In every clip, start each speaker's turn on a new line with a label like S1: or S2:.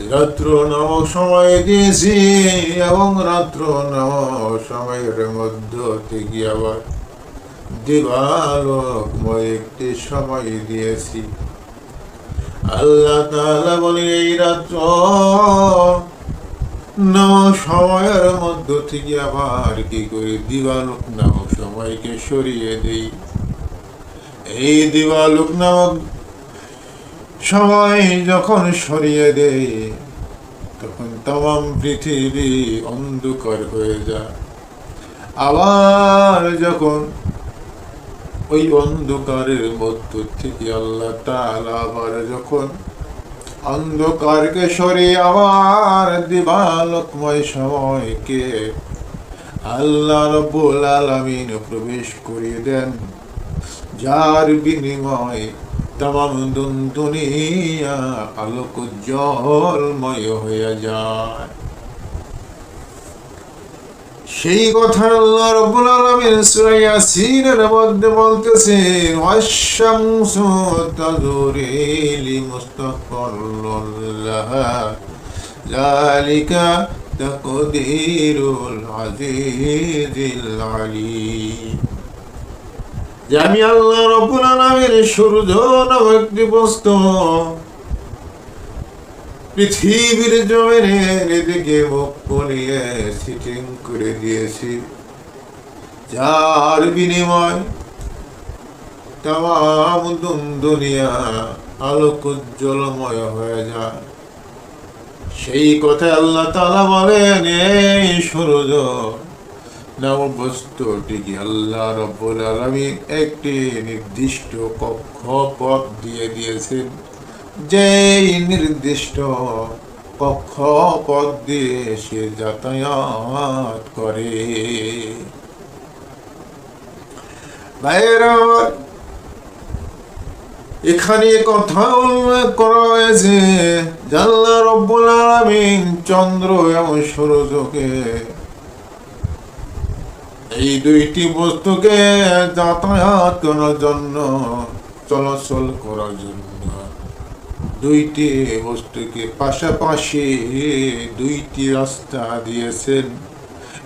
S1: রাত্র নামক সময় দিয়েছি এবং রাত্র নামক সময়ের মধ্য থেকে আবার দিবালোকময় একটি সময় দিয়েছি। আল্লাহ তাআলা বলে এই রাত্র নামক সময়ের মধ্য থেকে আবার কি করে? দিবালোক নামক সময়কে সরিয়ে দেই। এই দিবালোক নামক সময় যখন সরিয়ে দেয় তখন তাম পৃথিবী অন্ধকার হয়ে যায়। আবার যখন ওই অন্ধকারের মধ্য থেকে আল্লাহ আবার যখন অন্ধকারকে সরিয়ে আবার দিবালোকময় সময়কে আল্লাহ রব্বুল আলামিন প্রবেশ করিয়ে দেন, যার বিনিময়ে তাম দুনিয়া আলোক জলময় হয়ে যায়। সেই কথা আল্লাহ রাব্বুল আলামিন সূরা ইয়াসিনের মধ্যে বলতেছেন, ওয়াশ-শামসু তাদরি লিমুস্তাকাররিন আজিজিল যে আমি আল্লাহ রব্বুল সূর্য একটি পৃথিবীর জমিনের এদিকে মুখ করিয়ে সিটিং করে দিয়েছি। যার বিনিময় তাম দুনিয়া আলোক উজ্জ্বলময় হয়ে যায়। সেই কথা আল্লাহ তাআলা বলেন, এই সূর্য নাম বস্তুটিকে আল্লাহ রব্বুল একটি নির্দিষ্ট কক্ষ পথ দিয়ে দিয়েছেন। নির্দিষ্ট দিয়ে সে যাতায়াত করে। এখানে কথা করা হয়েছে জাল্লা রব্বুল আলামিন চন্দ্র এবং সূর্যকে এই দুইটি বস্তুকে যাতায়াত করার জন্য, চলাচল করার জন্য। দুইটি বস্তুকে পাশাপাশি দুইটি রাস্তা দিয়েছেন।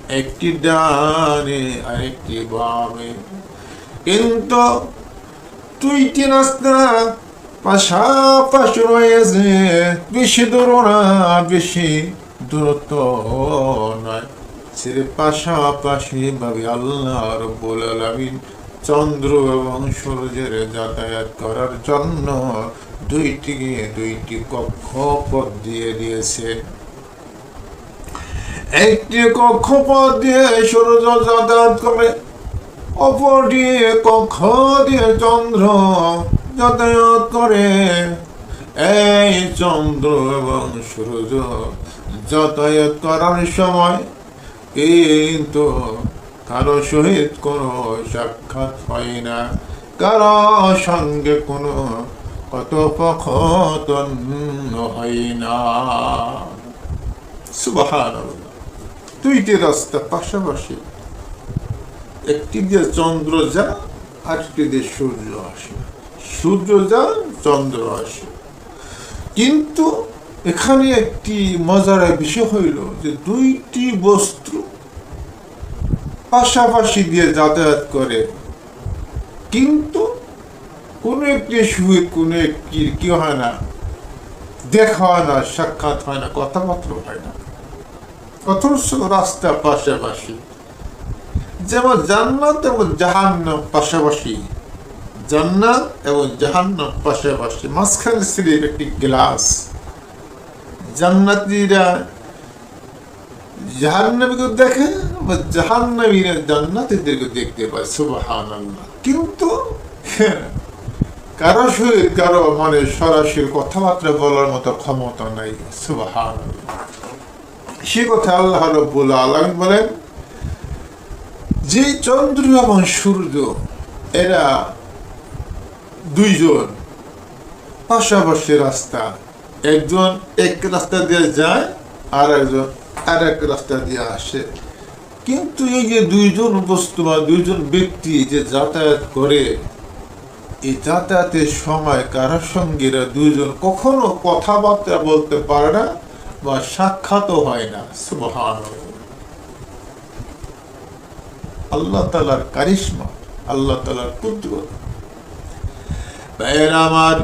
S1: একটি ডানে আর একটি বামে। কিন্তু দুইটি রাস্তা পাশাপাশি রয়েছে, বেশি দূর না, বেশি দূরত্ব নয়। সে পাশাপাশি ভাবে আল্লাহ রব্বুল চন্দ্র এবং সূর্যের যাতায়াত করার জন্য দুইটি দুইটি কক্ষপথ দিয়ে দিয়েছে। একটি কক্ষপথ দিয়ে সূর্য যাতায়াত করে, অপরটি কক্ষ দিয়ে চন্দ্র যাতায়াত করে। এই চন্দ্র এবং সূর্য যাতায়াত করার সময় কিন্তু কারও সহিত কোনো সাক্ষাৎ হয় না। কারও সঙ্গে কোনো কথোপকথন হয় না। সুবাহান দুইটি রাস্তা পাশাপাশি। একটি দিয়ে চন্দ্র যা আরেকটি দিয়ে সূর্য আসে। সূর্য যা চন্দ্র আসে। কিন্তু এখানে একটি মজার বিষয় হইল যে দুইটি বস্তু পাশাপাশি দিয়ে যাতায়াত করে। কিন্তু কোনো একটি সহিত কোনো একটি কি হয় না, দেখা হয় না, সাক্ষাৎ হয় না, কথাবার্তা হয় না। অথচ রাস্তা পাশাপাশি, যেমন জান্নাত এবং জাহান্নাম পাশাপাশি, জান্নাত এবং জাহান্নাম পাশাপাশি, মাঝখানে ছিল একটি গ্লাস। জান্নাতীরা জাহান্নামীকে দেখে বা জাহান্নামীরা জান্নাতীদেরকে দেখতে পায় সুবাহান কিন্তু কারও সহিত কারও মানে সরাসরি কথাবার্তা বলার মতো ক্ষমতা নাই সুবাহান সে কথা আল্লাহ রব্বুল আলম বলেন, যে চন্দ্র এবং সূর্য, এরা দুইজন পাশাপাশি রাস্তা। একজন এক রাস্তা দিয়ে যায় আর একজন আর এক রাস্তা দিয়ে আসে। কিন্তু এই যে দুইজন বস্তু বা দুইজন ব্যক্তি যে যাতায়াত করে, এই যাতায়াতের সময় কারোর সঙ্গীরা দুইজন কখনো কথাবার্তা বলতে পারে না বা সাক্ষাৎও হয় না। আল্লাহ তালার কারিশমা, আল্লাহ তালার ভাইয়েরা আমার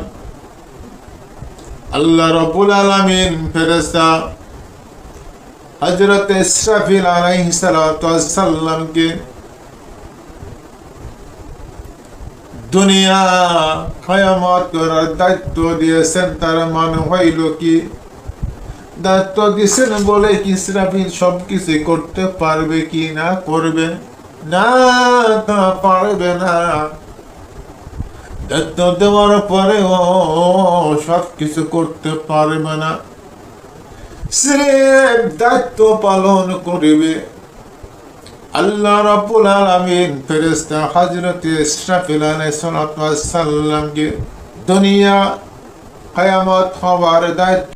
S1: আল্লাহ রবুল আলমিন ফেরেস্তা হজরত ইসরাফিল আলাইহিসাল্লামকে দুনিয়া করার দায়িত্ব দিয়েছেন। তার মানে হইল কি? দায়িত্ব দিয়েছেন বলে কি ইসরাফিল সব কিছু করতে পারবে কি না? করবে? না, পারবে না। দায়িত্ব দেওয়ার পরেও সব কিছু করতে পারবে না। স্রেফ দায়িত্ব পালন করিবে। আল্লাহ রাব্বুল আলামিন ফেরেশতা হযরত ইসরাফিল আলাইহিস সালাতু ওয়াস সালামকে দুনিয়া কিয়ামত হওয়ার দায়িত্ব